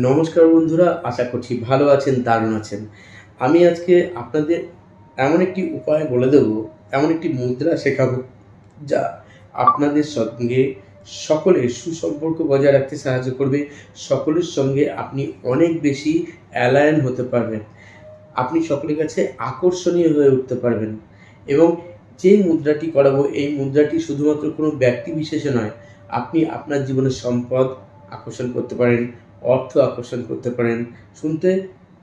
নমস্কার বন্ধুরা, আশা করছি ভালো আছেন, দারুণ আছেন। আমি আজকে আপনাদের এমন একটি উপায় বলে দেব, এমন একটি মুদ্রা শেখাবো, যা আপনাদের সঙ্গে সকলের সুসম্পর্ক বজায় রাখতে সাহায্য করবে, সকলের সঙ্গে আপনি অনেক বেশি অ্যালায়ন হতে পারবেন, আপনি সকলের কাছে আকর্ষণীয় হয়ে উঠতে পারবেন এবং যে মুদ্রাটি করাবো, এই মুদ্রাটি শুধুমাত্র কোনো ব্যক্তি বিশেষে নয়, আপনি আপনার জীবনের সম্পদ আকর্ষণ করতে পারেন অর্থ আকর্ষণ করতে পারেন। শুনতে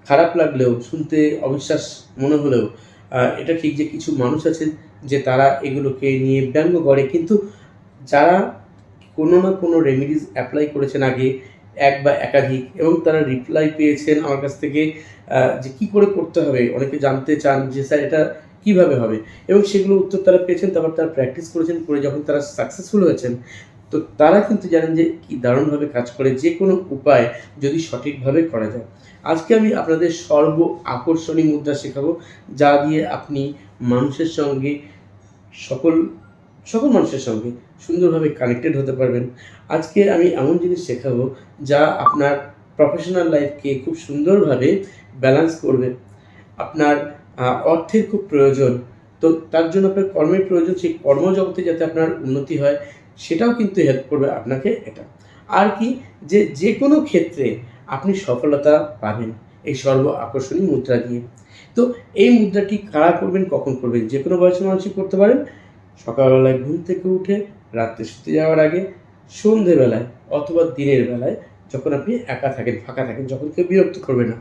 খারাপ লাগলেও, শুনতে অবিশ্বাস মনে হলেও এটা ঠিক যে কিছু মানুষ আছে যে তারা এগুলোকে নিয়ে ব্যঙ্গ করে। কিন্তু যারা কোনো না কোনো রেমিডিস অ্যাপ্লাই করেছেন আগে, এক বা একাধিক, এবং তারা রিপ্লাই পেয়েছেন আমার কাছ থেকে যে কি করে করতে হবে? অনেকে জানতে চান যে, স্যার, এটা কীভাবে হবে? এবং সেগুলো উত্তর তারা পেয়েছেন, তারপর তারা প্র্যাকটিস করেছেন করে যখন তারা সাকসেসফুল হয়েছেন তো তারা কিন্তু জানেন যে কি দারুণভাবে কাজ করে যে কোনো উপায় যদি সঠিকভাবে করা যায়। আজকে আমি আপনাদের সর্ব আকর্ষণীয় মুদ্রা শেখাবো, যা দিয়ে আপনি মানুষের সঙ্গে, সকল সকল মানুষের সঙ্গে সুন্দরভাবে কানেক্টেড হতে পারবেন। আজকে আমি এমন জিনিস শেখাবো, যা আপনার প্রফেশনাল লাইফকে খুব সুন্দরভাবে ব্যালেন্স করবে। আপনার অর্থের খুব প্রয়োজন, তো তার জন্য আপনার কর্মের প্রয়োজন, সেই কর্মজগতে যাতে আপনার উন্নতি হয় সেটাও কিন্তু হেল্প করবে আপনাকে এটা। আর কি, যে যে কোনো ক্ষেত্রে আপনি সফলতা পাবেন এই সর্ব আকর্ষণীয় মুদ্রা দিয়ে। তো এই মুদ্রাটি কারা করবেন, কখন করবেন যে কোনো বয়সের মানুষই করতে পারেন। সকালবেলায় ঘুম থেকে উঠে রাত্রে শুতে যাওয়ার আগে, সন্ধেবেলায় অথবা দিনের বেলায় যখন আপনি একা থাকেন, ফাঁকা থাকেন, যখন কেউ বিরক্ত করবে না,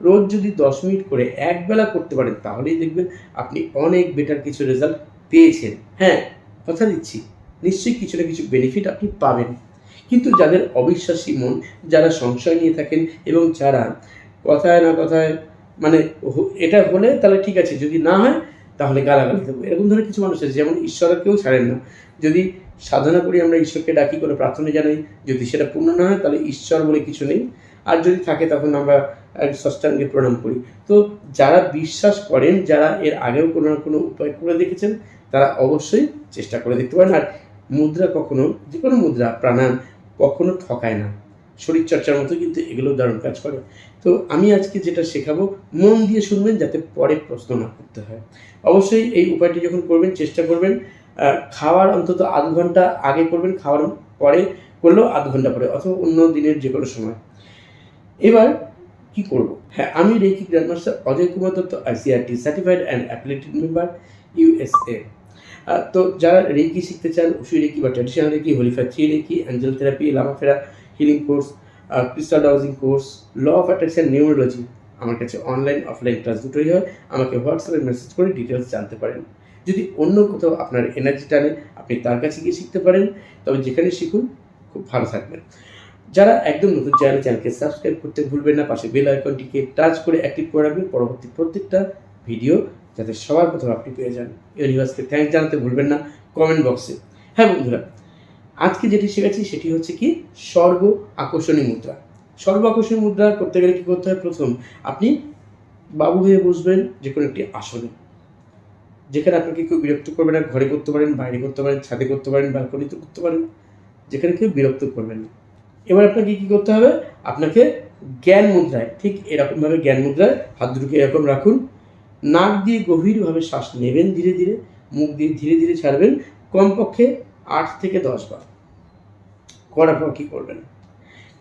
রোজ যদি দশ মিনিট করে একবেলা করতে পারেন, তাহলেই দেখবেন আপনি অনেক বেটার কিছু রেজাল্ট পেয়েছেন। হ্যাঁ কথা দিচ্ছি। নিশ্চয়ই কিছু না কিছু বেনিফিট আপনি পাবেন। কিন্তু যাদের অবিশ্বাসী মন, যারা সংশয় নিয়ে থাকেন এবং যারা কথায় না কথায় মানে এটা হলে তাহলে ঠিক আছে, যদি না হয় তাহলে গালাগালি দেবো। এরকম ধরনের কিছু মানুষ আছে, যেমন ঈশ্বরের কেউ ছাড়েন না। যদি সাধনা করি আমরা ঈশ্বরকে ডাকি করে প্রার্থনা জানাই, যদি সেটা পূর্ণ না হয় তাহলে ঈশ্বর বলে কিছু নেই। আর যদি থাকে তখন আমরা ষষ্ঠাঙ্গে প্রণাম করি। তো যারা বিশ্বাস করেন, যারা এর আগেও কোনো না কোনো উপায় করে দেখেছেন, তারা অবশ্যই চেষ্টা করে দেখতে পারেন। আর মুদ্রা কখনো যে কোনো মুদ্রা, প্রাণায়াম কখনো ঠকায় না। শরীরচর্চার মতো কিন্তু এগুলো দারুণ কাজ করে। তো আমি আজকে যেটা শেখাবো, মন দিয়ে শুনবেন যাতে পরে প্রশ্ন না করতে হয়। অবশ্যই এই উপায়টি যখন করবেন, চেষ্টা করবেন খাওয়ার অন্তত আধ ঘণ্টা আগে করবেন, খাওয়ার পরে করলেও আধ ঘণ্টা পরে, অথবা অন্য দিনের যে কোনো সময়। এবার কি করব? হ্যাঁ আমি reiki grandmaster Ajay Kumar Dutta, ICRT certified and affiliated member USA তো যারা রেকি শিখতে চান উসুই রেকি বা traditional reiki holy fire three reiki angel therapy lama fera healing course crystal dowsing course law of attraction neurology আমার কাছে online offline class দুটোই হয়। আমাকে হোয়াটসঅ্যাপে মেসেজ করে ডিটেলস জানতে পারেন। যদি অন্য কোথাও আপনার এনার্জি টানে, আপনি তার কাছে গিয়ে শিখতে পারেন। তবে যেখানে শিখুন, খুব ভালো থাকবেন। যারা একদম নতুন চ্যানেল চ্যানেলকে সাবস্ক্রাইব করতে ভুলবেন না, পাশে বেল আইকনটিকে টাচ করে অ্যাক্টিভ করে রাখবেন। পরবর্তী প্রত্যেকটা ভিডিও যাতে সবার প্রথমে আপনি পেয়ে যান। ইউনিভার্সকে থ্যাংক জানাতে ভুলবেন না কমেন্ট বক্সে হ্যাঁ বন্ধুরা, আজকে যেটি শেখাচ্ছি সেটি হচ্ছে কি, সর্ব আকর্ষণীয় মুদ্রা। সর্ব আকর্ষণীয় মুদ্রা করতে গেলে কী করতে হয়? প্রথম আপনি বাবু হয়ে বসবেন যে কোনো একটি আসনে। যেখানে আপনাকে কেউ বিরক্ত করবে না, ঘরে করতে পারেন, বাইরে করতে পারেন, ছাদে করতে পারেন ব্যালকনিতে করতে পারেন, যেখানে কেউ বিরক্ত করবেন না। এবার আপনাকে কী করতে হবে? আপনাকে জ্ঞান মুদ্রায়, ঠিক এরকমভাবে জ্ঞান মুদ্রায় হাত দুটোকে এরকম রাখুন নাক দিয়ে গভীরভাবে শ্বাস নেবেন ধীরে ধীরে, মুখ দিয়ে ধীরে ধীরে ছাড়বেন, কমপক্ষে আট থেকে দশ বার। করার পর কী করবেন?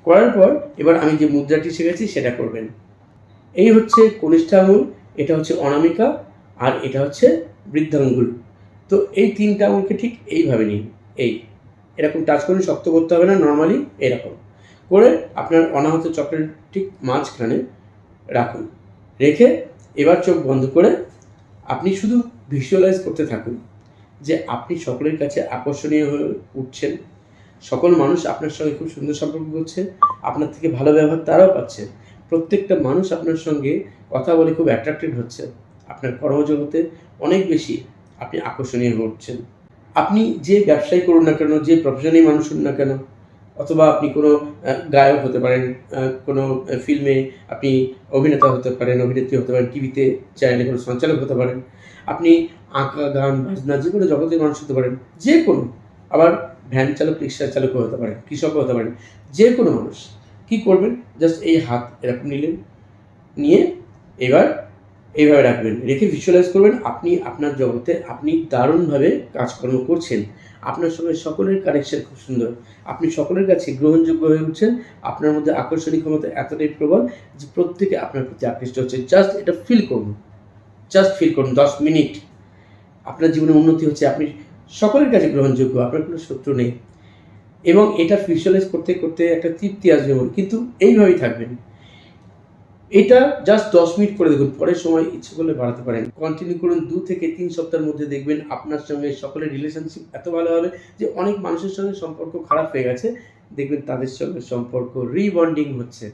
করার পর এবার আমি যে মুদ্রাটি শিখেছি সেটা করবেন। এই হচ্ছে কনিষ্ঠ আঙুল এটা হচ্ছে অনামিকা, আর এটা হচ্ছে বৃদ্ধাঙ্গুল। তো এই তিনটা আঙুলকে ঠিক এইভাবে নিন। এই, এরকম টাচ করুন শক্ত করতে হবে না, নর্মালি এরকম। করে আপনার অনাহত চক্রের ঠিক মাঝখানে রাখুন। রেখে এবার চোখ বন্ধ করে আপনি শুধু ভিজুয়ালাইজ করতে থাকুন যে আপনি সকলের কাছে আকর্ষণীয় হয়ে উঠছেন। সকল মানুষ আপনার সঙ্গে খুব সুন্দর সম্পর্ক করছে, আপনার থেকে ভালো ব্যবহার তারাও পাচ্ছে। প্রত্যেকটা মানুষ আপনার সঙ্গে কথা বলে খুব অ্যাট্রাক্টেড হচ্ছে। আপনার কর্মজগতে অনেক বেশি আপনি আকর্ষণীয় হয়ে উঠছেন আপনি যে ব্যবসায় করুন না কেন, যে প্রফেশনে মানুষ হন না কেন অথবা আপনি কোনো গায়ক হতে পারেন কোনো ফিল্মে আপনি অভিনেতা হতে পারেন, অভিনেত্রী হতে পারেন টিভিতে চ্যানেলে কোনো সঞ্চালক হতে পারেন। আপনি আঁকা, গান, বাজনা, যে কোনো জগতের মানুষ হতে পারেন, যে কোনো। আবার ভ্যান চালক, রিক্সা চালকও হতে পারেন, কৃষকও হতে পারেন, যে কোনো মানুষ। কি করবেন? জাস্ট এই হাত এরকম নিলেন, নিয়ে এবার এইভাবে রাখবেন, রেখে ভিজুয়ালাইজ করবেন আপনি আপনার জগতে আপনি দারুণভাবে কাজকর্ম করছেন। আপনার সঙ্গে সকলের কানেকশন খুব সুন্দর। আপনি সকলের কাছে গ্রহণযোগ্য হয়ে উঠছেন। আপনার মধ্যে আকর্ষণীয় ক্ষমতা এতটাই প্রবল যে প্রত্যেকে আপনার প্রতি আকৃষ্ট হচ্ছে। জাস্ট এটা ফিল করুন। জাস্ট ফিল করুন। দশ মিনিট। আপনার জীবনে উন্নতি হচ্ছে। আপনি সকলের কাছে গ্রহণযোগ্য। আপনার কোনো শত্রু নেই। এবং এটা ভিজুয়ালাইজ করতে করতে একটা তৃপ্তি আসবে কিন্তু এইভাবেই থাকবেন। এটা জাস্ট দশ মিনিট করে দেখুন, পরের সময় ইচ্ছে করলে বাড়াতে পারেন। কন্টিনিউ করুন, দু থেকে তিন সপ্তাহের মধ্যে দেখবেন আপনার সঙ্গে সকলের রিলেশনশিপ এত ভালো হবে যে অনেক মানুষের সঙ্গে সম্পর্ক খারাপ হয়ে গেছে। দেখবেন তাদের সঙ্গে সম্পর্ক রিবন্ডিং হচ্ছে,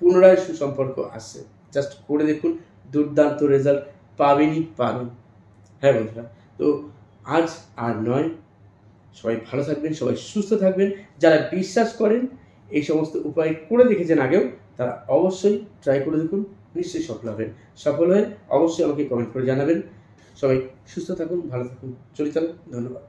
পুনরায় সুসম্পর্ক আসছে। জাস্ট করে দেখুন, দুর্দান্ত রেজাল্ট পাবেনই পাবেন। হ্যাঁ বন্ধুরা, তো আজ আর নয়। সবাই ভালো থাকবেন, সবাই সুস্থ থাকবেন। যারা বিশ্বাস করেন, এই সমস্ত উপায় করে দেখেছেন আগেও তারা অবশ্যই ট্রাই করে দেখুন, নিশ্চয়ই সফল হবেন। সফল হয়ে অবশ্যই আমাকে কমেন্ট করে জানাবেন। সবাই সুস্থ থাকুন, ভালো থাকুন চলিত ধন্যবাদ।